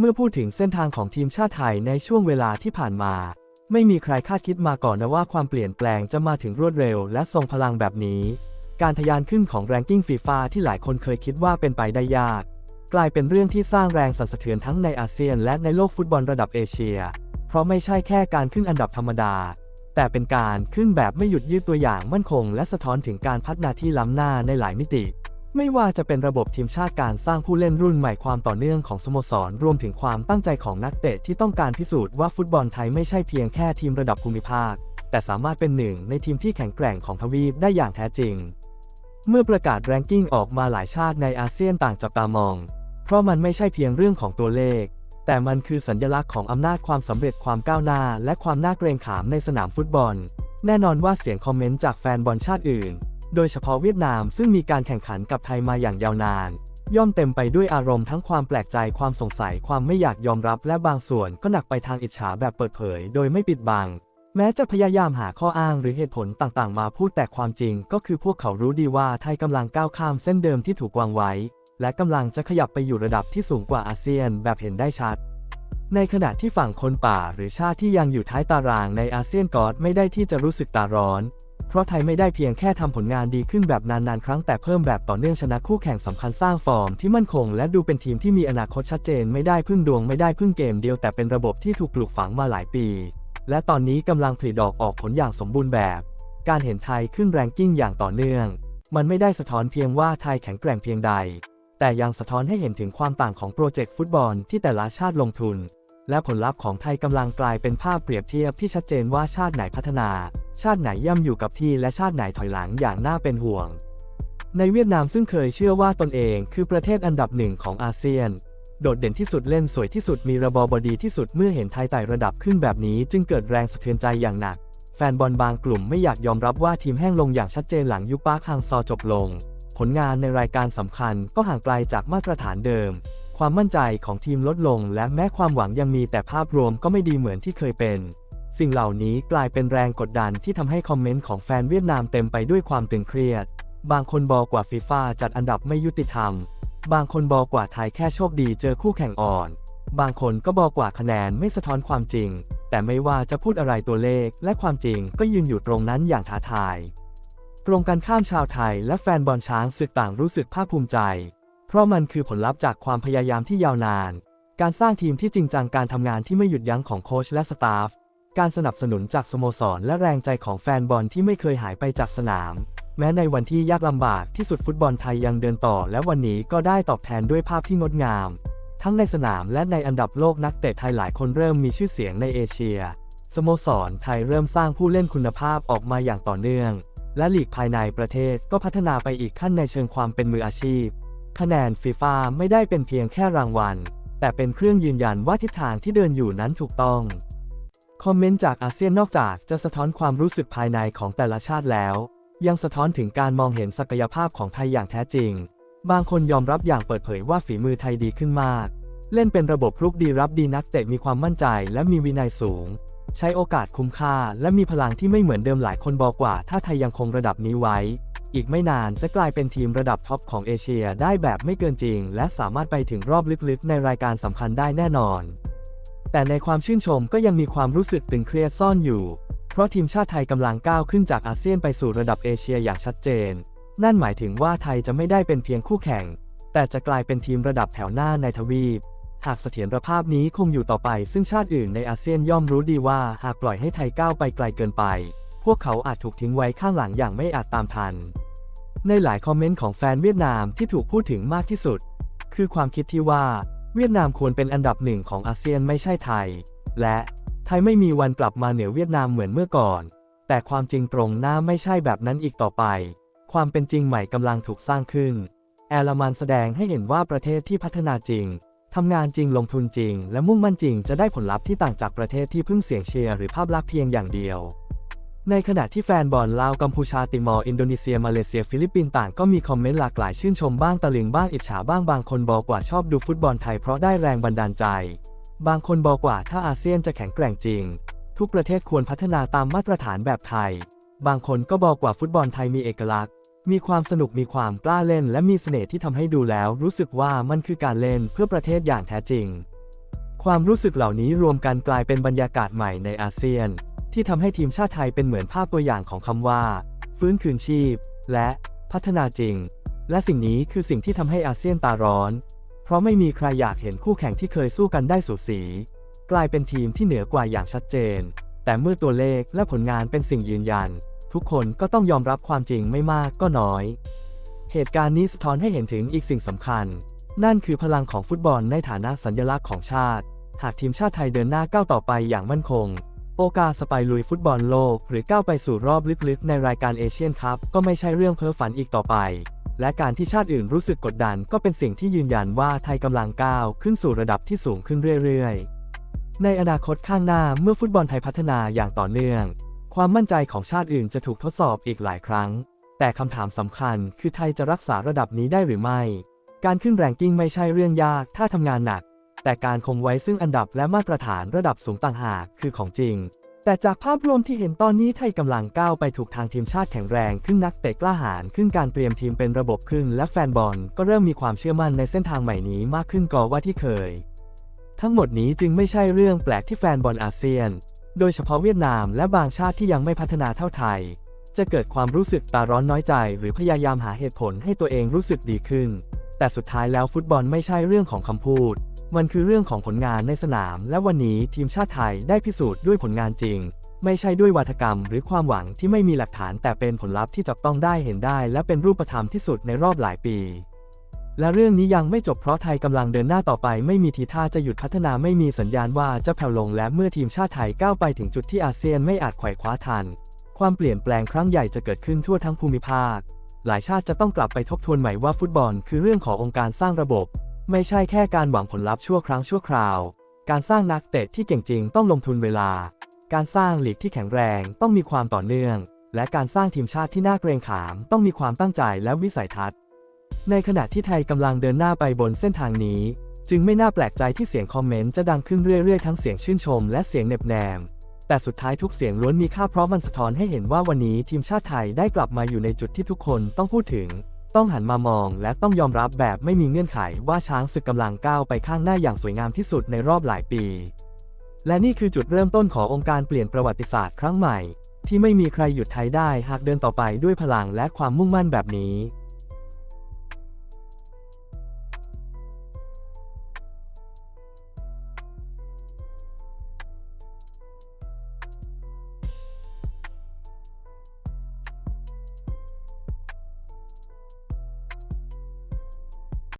เมื่อพูดถึงเส้นทางของทีมชาติไทยในช่วงเวลาที่ผ่านมา ไม่มีใครคาดคิดมาก่อนนะว่าความเปลี่ยนแปลงจะมาถึงรวดเร็วและทรงพลังแบบนี้ การทะยานขึ้นของแรงกิ้งฟีฟ่าที่หลายคนเคยคิดว่าเป็นไปได้ยาก กลายเป็นเรื่องที่สร้างแรงสั่นสะเทือนทั้งในอาเซียน และในโลกฟุตบอลระดับเอเชีย เพราะไม่ใช่แค่การขึ้นอันดับธรรมดา แต่เป็นการขึ้นแบบไม่หยุดยืดตัวอย่างมั่นคง และสะท้อนถึงการพัฒนาที่ล้ำหน้าในหลายมิติ ไม่ว่าจะเป็นระบบทีมชาติการสร้างผู้เล่นรุ่นใหม่ความต่อเนื่องของสโมสรรวมถึงความตั้งใจของนักเตะที่ต้องการพิสูจน์ว่าฟุตบอลไทยไม่ใช่เพียงแค่ทีมระดับภูมิภาค แต่สามารถเป็นหนึ่งในทีมที่แข็งแกร่งของทวีปได้อย่างแท้จริง เมื่อประกาศแรงกิ้งออกมาหลายชาติในอาเซียนต่างจับตามอง เพราะมันไม่ใช่เพียงเรื่องของตัวเลข แต่มันคือสัญลักษณ์ของอำนาจความสำเร็จความก้าวหน้า และความน่าเกรงขามในสนามฟุตบอล แน่นอนว่าเสียงคอมเมนต์จากแฟนบอลชาติอื่น โดยเฉพาะเวียดนามซึ่งมีการแข่งขันกับไทยมาอย่างยาวนาน ย่อมเต็มไปด้วยอารมณ์ทั้งความแปลกใจความสงสัยความไม่อยากยอมรับและบางส่วนก็หนักไปทางอิจฉาแบบเปิดเผย โดยไม่ปิดบัง แม้จะพยายามหาข้ออ้างหรือเหตุผลต่างๆ มาพูดแต่ความจริง ก็คือพวกเขารู้ดีว่าไทยกำลังก้าวข้ามเส้นเดิมที่ถูกวางไว้ และกำลังจะขยับไปอยู่ระดับที่สูงกว่าอาเซียนแบบเห็นได้ชัดในขณะที่ฝั่งคนป่าหรือชาติที่ยังอยู่ท้ายตารางในอาเซียนกอดไม่ได้ที่จะรู้สึกตาร้อน ราะไทยไม่ได้เพียงแค่ทำผลงานดีขึ้นแบบนานๆ ครั้งแต่เพิ่มแบบต่อเนื่องชนะคู่แข่งสำคัญสร้างฟอร์มที่มั่นคง และดูเป็นทีมที่มีอนาคตชัดเจนไม่ได้พึ่งดวงไม่ได้พึ่งเกมเดียวแต่เป็นระบบที่ถูกปลูกฝังมาหลายปี และตอนนี้กำลังผลิดอกออกผลอย่างสมบูรณ์แบบ การเห็นไทยขึ้นแรงกิ้งอย่างต่อเนื่อง มันไม่ได้สะท้อนเพียงว่าไทยแข็งแกร่งเพียงใด แต่ยังสะท้อนให้เห็นถึงความต่างของโปรเจกต์ฟุตบอลที่แต่ละชาติลงทุน และผลลัพธ์ของไทยกำลังกลายเป็นภาพเปรียบเทียบที่ชัดเจนว่าชาติไหนพัฒนา ชาติไหนย่ำอยู่กับที่และชาติไหนถอยหลังอย่างน่าเป็นห่วง ในเวียดนามซึ่งเคยเชื่อว่าตนเองคือประเทศอันดับหนึ่งของอาเซียน โดดเด่นที่สุดเล่นสวยที่สุดมีระบอบดีที่สุดเมื่อเห็นไทยไต่ระดับขึ้นแบบนี้ จึงเกิดแรงสะเทือนใจอย่างหนัก แฟนบอลบางกลุ่มไม่อยากยอมรับว่าทีมแห้งลงอย่างชัดเจนหลังยุคปาร์คฮังซอจบลง ผลงานในรายการสำคัญก็ห่างไกลจากมาตรฐานเดิม ความมั่นใจของทีมลดลง และแม้ความหวังยังมีแต่ภาพรวมก็ไม่ดีเหมือนที่เคยเป็น สิ่งเหล่านี้กลายเป็นแรงกดดันที่ทำให้คอมเมนต์ของแฟนเวียดนามเต็มไปด้วยความตึงเครียด บางคนบอกว่าฟีฟ่าจัดอันดับไม่ยุติธรรม บางคนบอกว่าไทยแค่โชคดีเจอคู่แข่งอ่อน บางคนก็บอกว่าคะแนนไม่สะท้อนความจริง แต่ไม่ว่าจะพูดอะไรตัวเลขและความจริงก็ยืนอยู่ตรงนั้นอย่างท้าทาย ตรงกันข้ามชาวไทยและแฟนบอลช้างศึกต่างรู้สึกภาคภูมิใจ เพราะมันคือผลลัพธ์จากความพยายามที่ยาวนาน การสร้างทีมที่จริงจังการทำงานที่ไม่หยุดยั้งของโค้ชและสตาฟ การสนับสนุนจากสโมสรและแรงใจของแฟนบอลที่ไม่เคยหายไปจากสนาม แม้ในวันที่ยากลำบากที่สุดฟุตบอลไทยยังเดินต่อ และวันนี้ก็ได้ตอบแทนด้วยภาพที่งดงาม ทั้งในสนามและในอันดับโลกนักเตะไทยหลายคนเริ่มมีชื่อเสียงในเอเชีย สโมสรไทยเริ่มสร้างผู้เล่นคุณภาพออกมาอย่างต่อเนื่อง และลีกภายในประเทศก็พัฒนาไปอีกขั้นในเชิงความเป็นมืออาชีพ คะแนนฟีฟ่าไม่ได้เป็นเพียงแค่รางวัล แต่เป็นเครื่องยืนยันว่าทิศทางที่เดินอยู่นั้นถูกต้อง คอมเมนต์จากอาเซียนนอกจากจะสะท้อนความรู้สึกภายในของแต่ละชาติแล้ว ยังสะท้อนถึงการมองเห็นศักยภาพของไทยอย่างแท้จริง บางคนยอมรับอย่างเปิดเผยว่าฝีมือไทยดีขึ้นมาก เล่นเป็นระบบรุกดีรับดีนักเตะมีความมั่นใจและมีวินัยสูง ใช้โอกาสคุ้มค่า และมีพลังที่ไม่เหมือนเดิมหลายคนบอกว่า ถ้าไทยยังคงระดับนี้ไว้ อีกไม่นานจะกลายเป็นทีมระดับท็อปของเอเชียได้แบบไม่เกินจริง และสามารถไปถึงรอบลึกๆ ในรายการสำคัญได้แน่นอน แต่ในความชื่นชมก็ยังมีความรู้สึกตึงเครียดซ่อนอยู่ เพราะทีมชาติไทยกำลังก้าวขึ้นจากอาเซียนไปสู่ระดับเอเชียอย่างชัดเจน นั่นหมายถึงว่าไทยจะไม่ได้เป็นเพียงคู่แข่ง แต่จะกลายเป็นทีมระดับแถวหน้าในทวีปหากเสถียรภาพนี้คงอยู่ต่อไป ซึ่งชาติอื่นในอาเซียนย่อมรู้ดีว่าหากปล่อยให้ไทยก้าวไปไกลเกินไป พวกเขาอาจถูกทิ้งไว้ข้างหลังอย่างไม่อาจตามทัน ในหลายคอมเมนต์ของแฟนเวียดนามที่ถูกพูดถึงมากที่สุด คือความคิดที่ว่าเวียดนามควรเป็นอันดับหนึ่งของอาเซียนไม่ใช่ไทย และไทยไม่มีวันกลับมาเหนือเวียดนามเหมือนเมื่อก่อน แต่ความจริงตรงหน้าไม่ใช่แบบนั้นอีกต่อไป ความเป็นจริงใหม่กำลังถูกสร้างขึ้น แอลมันแสดงให้เห็นว่าประเทศที่พัฒนาจริงทำงานจริงลงทุนจริง และมุ่งมั่นจริงจะได้ผลลัพธ์ที่ต่างจากประเทศที่เพิ่งเสียงเชียร์หรือภาพลักษณ์เพียงอย่างเดียว ในขณะที่แฟนบอลลาวกัมพูชาติมอร์อินโดนีเซียมาเลเซียฟิลิปปินส์ต่างก็มีคอมเมนต์หลากหลายชื่นชมบ้างตะลึงบ้างอิจฉาบ้างบางคนบอกว่าชอบดูฟุตบอลไทยเพราะได้แรงบันดาลใจ บางคนบอกว่าถ้าอาเซียนจะแข็งแกร่งจริง ทุกประเทศควรพัฒนาตามมาตรฐานแบบไทย บางคนก็บอกว่าฟุตบอลไทยมีเอกลักษณ์ มีความสนุกมีความกล้าเล่น และมีเสน่ห์ที่ทำให้ดูแล้ว รู้สึกว่ามันคือการเล่นเพื่อประเทศอย่างแท้จริง ความรู้สึกเหล่านี้รวมกันกลายเป็นบรรยากาศใหม่ในอาเซียน ที่ทำให้ทีมชาติไทยเป็นเหมือนภาพตัวอย่างของคำว่า ฟื้นคืนชีพ และพัฒนาจริง และสิ่งนี้คือสิ่งที่ทำให้อาเซียนตาร้อน เพราะไม่มีใครอยากเห็นคู่แข่งที่เคยสู้กันได้สูสี กลายเป็นทีมที่เหนือกว่าอย่างชัดเจน แต่เมื่อตัวเลขและผลงานเป็นสิ่งยืนยัน ทุกคนก็ต้องยอมรับความจริงไม่มากก็น้อย เหตุการณ์นี้สะท้อนให้เห็นถึงอีกสิ่งสำคัญ นั่นคือพลังของฟุตบอลในฐานะสัญลักษณ์ของชาติ หากทีมชาติไทยเดินหน้าก้าวต่อไปอย่างมั่นคง โอกาสสไปลุยฟุตบอลโลก หรือก้าวไปสู่รอบลึกๆ ในรายการเอเชียนคัพก็ไม่ใช่เรื่องเพ้อฝันอีกต่อไป และการที่ชาติอื่นรู้สึกกดดันก็เป็นสิ่งที่ยืนยันว่าไทยกำลังก้าวขึ้นสู่ระดับที่สูงขึ้นเรื่อยๆ ในอนาคตข้างหน้าเมื่อฟุตบอลไทยพัฒนาอย่างต่อเนื่อง ความมั่นใจของชาติอื่นจะถูกทดสอบอีกหลายครั้ง แต่คำถามสำคัญคือไทยจะรักษาระดับนี้ได้หรือไม่ การขึ้นแรงกิ้งไม่ใช่เรื่องยาก ถ้าทำงานหนัก แต่การคงไว้ซึ่งอันดับและมาตรฐานระดับสูงต่างหากคือของจริง แต่จากภาพรวมที่เห็นตอนนี้ไทยกำลังก้าวไปถูกทางทีมชาติแข็งแรงขึ้นนักเตะกล้าหาญขึ้นการเตรียมทีมเป็นระบบขึ้น และแฟนบอลก็เริ่มมีความเชื่อมั่นในเส้นทางใหม่นี้มากขึ้นกว่าที่เคย ทั้งหมดนี้จึงไม่ใช่เรื่องแปลกที่แฟนบอลอาเซียน โดยเฉพาะเวียดนามและบางชาติที่ยังไม่พัฒนาเท่าไทย จะเกิดความรู้สึกตาร้อนน้อยใจ หรือพยายามหาเหตุผลให้ตัวเองรู้สึกดีขึ้น แต่สุดท้ายแล้วฟุตบอลไม่ใช่เรื่องของคำพูด มันคือเรื่องของผลงานในสนาม และวันนี้ทีมชาติไทยได้พิสูจน์ด้วยผลงานจริง ไม่ใช่ด้วยวาทกรรม หรือความหวังที่ไม่มีหลักฐาน แต่เป็นผลลัพธ์ที่จับต้องได้เห็นได้ และเป็นรูปธรรมที่สุดในรอบหลายปี และเรื่องนี้ยังไม่จบเพราะไทยกำลังเดินหน้าต่อไป ไม่มีทีท่าจะหยุดพัฒนาไม่มีสัญญาณว่าจะแผ่วลง และเมื่อทีมชาติไทยก้าวไปถึงจุดที่อาเซียนไม่อาจไขว่คว้าทัน ความเปลี่ยนแปลงครั้งใหญ่จะเกิดขึ้นทั่วทั้งภูมิภาค หลายชาติจะต้องกลับไปทบทวนใหม่ว่าฟุตบอล คือเรื่องขององค์การสร้างระบบ ไม่ใช่แค่การหวังผลลัพธ์ชั่วครั้งชั่วคราว การสร้างนักเตะที่เก่งจริงต้องลงทุนเวลา การสร้างหลีกที่แข็งแรงต้องมีความต่อเนื่อง และการสร้างทีมชาติที่น่าเกรงขาม ต้องมีความตั้งใจและวิสัยทัศน์ ในขณะที่ไทยกำลังเดินหน้าไปบนเส้นทางนี้ จึงไม่น่าแปลกใจที่เสียงคอมเมนต์จะดังขึ้นเรื่อยๆ ทั้งเสียงชื่นชม และเสียงเหน็บแนม แต่สุดท้ายทุกเสียงล้วนมีค่าเพราะมันสะท้อนให้เห็นว่าวันนี้ทีมชาติไทยได้กลับมาอยู่ในจุดที่ทุกคนต้องพูดถึง ต้องหันมามองและต้องยอมรับแบบไม่มีเงื่อนไขว่าช้างศึกกำลังก้าวไปข้างหน้าอย่างสวยงามที่สุดในรอบหลายปี และนี่คือจุดเริ่มต้นขององค์การเปลี่ยนประวัติศาสตร์ครั้งใหม่ ที่ไม่มีใครหยุดไทยได้หากเดินต่อไปด้วยพลังและความมุ่งมั่นแบบนี้